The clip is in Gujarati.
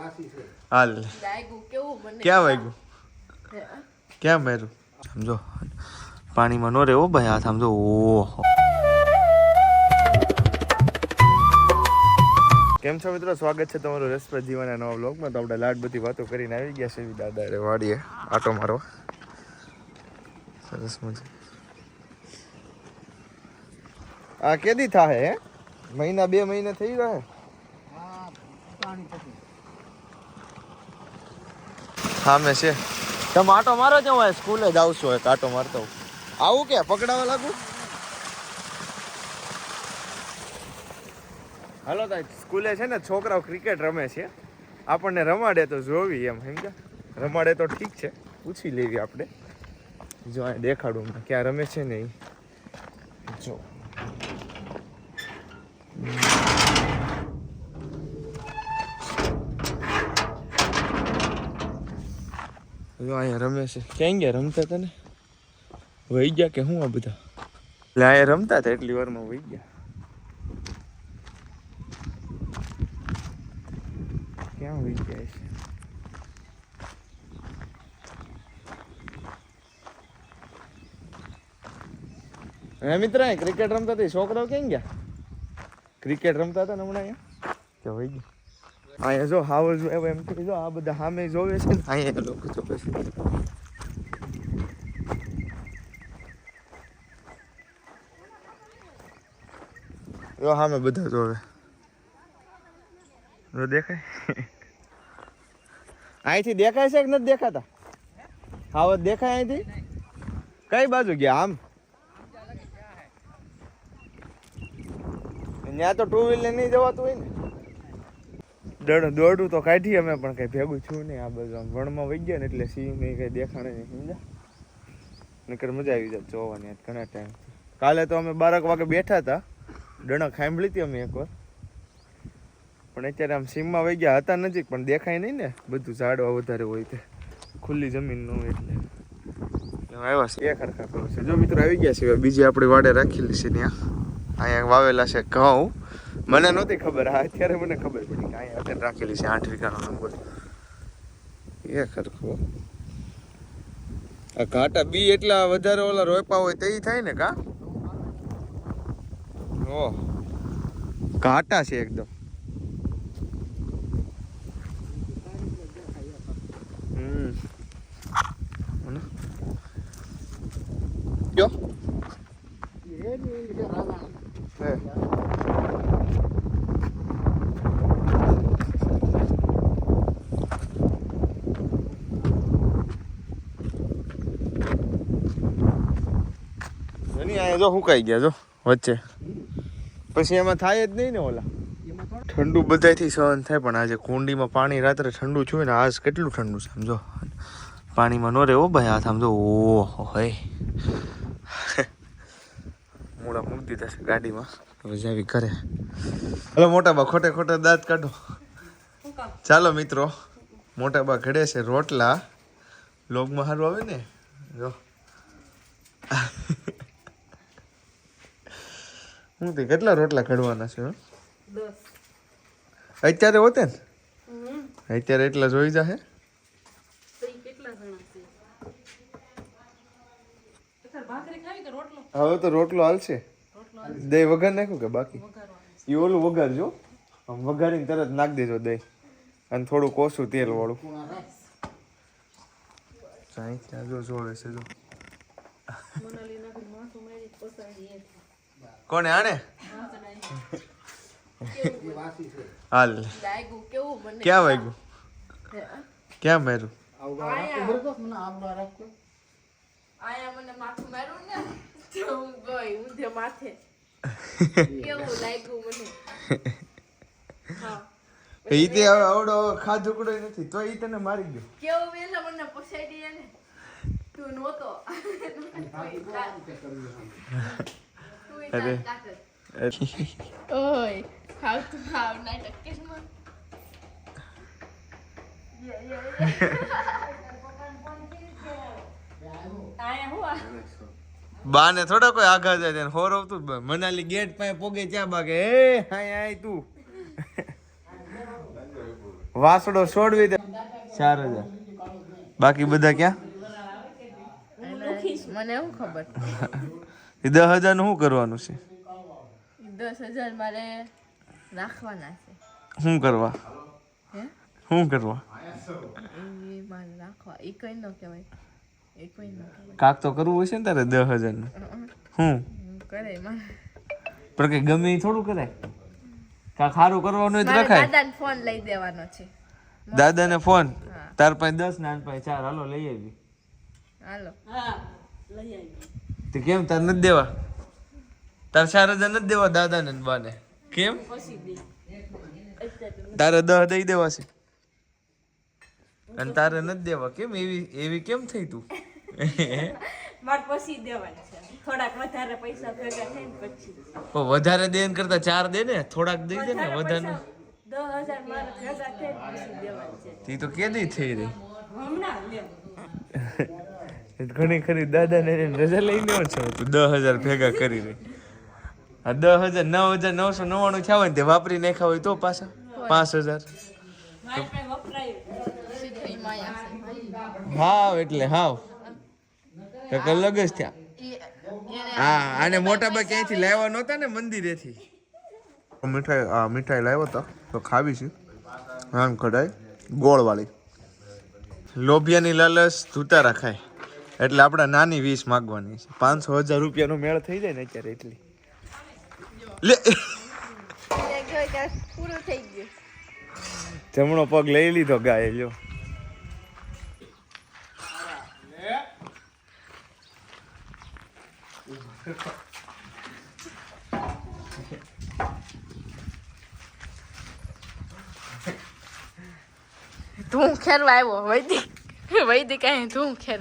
હાલ. લાગ્યું કેવું મને? ક્યાં વાગ્યું ક્યાં મેરું સમજો પાણીમાં નો રહેવો ભાઈ આ સમજો ઓહો. કેમ છો મિત્રો? સ્વાગત છે તમારું રસપ્રદ જીવનના નવા બ્લોગમાં તો આપણે લાડ બધી વાતો કરીને આવી ગયા છે. દાદા રે વાડીએ આટો મારો. સરસ મજા. આ કેદી થાય હે? મહિના બે મહિના થઈ ગયા હા? મેં છે. તમે આટો મારો છો હું સ્કૂલે જ આવશો એક આટો મારતો હું. આવું કે પકડાવા લાગુ? હાલો તાઈ સ્કૂલે છે ને છોકરાઓ ક્રિકેટ રમે છે. આપણને રમાડે તો જોવી એમ સમજ્યા રમાડે તો ઠીક છે. પૂછી લેવી આપણે. જો અહીં દેખાડું ક્યાં રમે છે ને એ જો. અહીંયા રમે છે. ક્યાં ગયા? રમતા હતા ને વહી ગયા કે હું આ બધા? એટલે અહીંયા રમતા હતા એટલી વારમાં વહી ગયા. ક્યાં વહી ગયા છે? હે મિત્ર ક્રિકેટ રમતા હતા છોકરાઓ ક્યાં ગયા? ક્રિકેટ રમતા હતા ને હમણાં અહીંયા? કે વહી ગયા? અહીંયા જો હાવલ જો એમ કહી જો આ બધા સામે જોવે છે ને, અહીંયા લોકો જોવે છે જો સામે બધા જોવે. જો દેખાય? અહીંથી દેખાય છે કે નથી દેખાતા? હાવ દેખાય અહીંથી? કઈ બાજુ ગયા આમ? ત્યાં તો ટુ વ્હીલર નહીં જવાતું હોય ને. દડ દોડું તો કાઢી અમે પણ કઈ ભેગું છું નહીં. આ બધું વણમાં વહી ગયા ને એટલે સિંહ નહીં કઈ દેખાણે નહીં સમજા નકર મજા આવી જાય જોવાની ઘણા ટાઈમ કાલે તો અમે બારક વાગે બેઠા હતા. ડણક સાંભળી હતી અમે એકવાર. પણ અત્યારે આમ સીમમાં વહી ગયા હતા નજીક પણ દેખાય નહીં ને. બધું ઝાડવા વધારે હોય તે. ખુલ્લી જમીન ન હોય એટલે. આવ્યા છે. એ ખરખા કરો છે જો મિત્રો આવી ગયા છે બીજી આપણી વાડે રાખેલી છે ત્યાં. અહીંયા વાવેલા છે ઘઉં. મને નહોતી ખબર આ અત્યારે મને ખબર પડી કે અહીંયા અત્યારે રાખેલી છે આઠ વીઘાનો નંબર. એ ખરખો. આ ઘાટા બી એટલા વધારે ઓલા રોપા હોય તે થાય ને કા ઓ ઘાટા છે એકદમ. હમ. કયો અહીંયા જો સુકાઈ ગયા, જો, વચ્ચે. પછી એમાં થાય જ નહીં ને ઓલા. ઠંડુ બધાયથી સહન થાય, પણ આજે કુંડીમાં પાણી રાત્રે ઠંડુ છું ને, આજ કેટલું ઠંડુ છે સમજો પાણીમાં નો રહેવો ભાઈ હાથ સમજો ઓહો હોય મોડા મૂકી દીધા છે ગાડીમાં. હવે જાવી ઘરે. હલો, મોટા બા, ખોટે ખોટે દાંત કાઢો. ચાલો, મિત્રો. મોટા બા ઘડે છે, રોટલા. લોગમાં સારું આવે ને? જો. હું તે કેટલા રોટલા ઘડવાના છે અત્યારે હોતે ને? અત્યારે એટલા જોઈ જાહે? તો ઈ કેટલા જણા છે? અત્યારે ભાખરી ખાવી કે રોટલો? હવે તો રોટલો હાલશે. દહીં વઘાર નાખ્યું કે બાકી? એ ઓલું વઘારજો આમ વઘારીને તરત નાખ દેજો દહીં. અને થોડું કોસું તેલ વાળું. ચાઈ ત્યાં જો જોવે છે જો. મનાલી નાખી માથું મારી પસાડી કોને, આને? હાલ. ક્યાં વાગ્યું? ક્યાં માર્યું? ઈ તે આવડો ખાધુકડો નથી, તો તને મારી ગયો. કેવું વેલા મને પસાડી ને તું નહોતો તું અરે. ઓય ખાવ તું ખાવ નાટક કેસમાં આયા બાને થોડા કોઈ આઘા જાય તેને હોર આવતું મનાલી ગેટ પાસે પોગે ચા બાગે એ હાય હાય તું. વાસડો છોડવી દે. ચાર હજાર. બાકી બધા ક્યાં? મને એવું ખબર. એ દસ હજારનું શું કરવાનું છે? દસ હજાર મારે રાખવાના છે. શું કરવા? હે? શું કરવા? એ મારે રાખવા. એ કઈ ન કહેવાય. એ કોઈ ન કહેવાય. કાક તો કરવું હશે ને તારે દસ હજારનું શું? હું હું કરે પણ કઈ ગમે એ થોડું કરાય. કાક સારું કરવાનું હોય તો રખાય. ફોન લઈ દેવાનો છે. દાદાને ફોન? તાર પાસે દસ નાન પાસે ચાર. હાલો લઈ આવી. હાલો. તે કેમ તાર નથી દેવા? તાર સારા જ નથી દેવા દાદાને ને બાને? કેમ? તારે દહ દઈ દેવા છે. અને તારે નથી દેવા કેમ? એવી એવી કેમ થઈ તું? મારે પછી દેવાનું છે. થોડાક વધારે પૈસા ભેગા થાય પછી. પણ વધારે દે કરતા ચાર દે ને? થોડાક દઈ દે ને વધારે દસ હજાર મારે ભેગા થાય પછી દેવાનું છે. તી તો કેદી થઈ રહી. હમણાં લે. ઘણી ખરી દાદા ને રજા લઈને છે. તું દસ હજાર ભેગા કરી રહી આ દસ હજાર નવ હજાર નવસો નવ્વાણું થયા હોય ને તે વાપરી નાખ્યા હોય તો પાછા? પાંચ હજાર. હાવ એટલે હાવ. એક અલગ જ થયા. હા આને મોટા બા ક્યાંયથી લાવ્યા નહોતા ને મંદિરેથી. મીઠાઈ આ મીઠાઈ લાવ્યો તો તો ખાવી છે. આમ કઢાઈ ગોળવાળી. લોભિયાની લાલચ ધૂતા રખાય. એટલે આપણે નાની વીસ માગવાની છે. પાંચસો હજાર રૂપિયાનો મેળ થઈ જાય ને અત્યારે એટલી. જમણો પગ લઈ લીધો ગાય, લ્યો. તું ખેરવા આવ્યો, વૈદિક. વૈદિક અહીં તું ખેર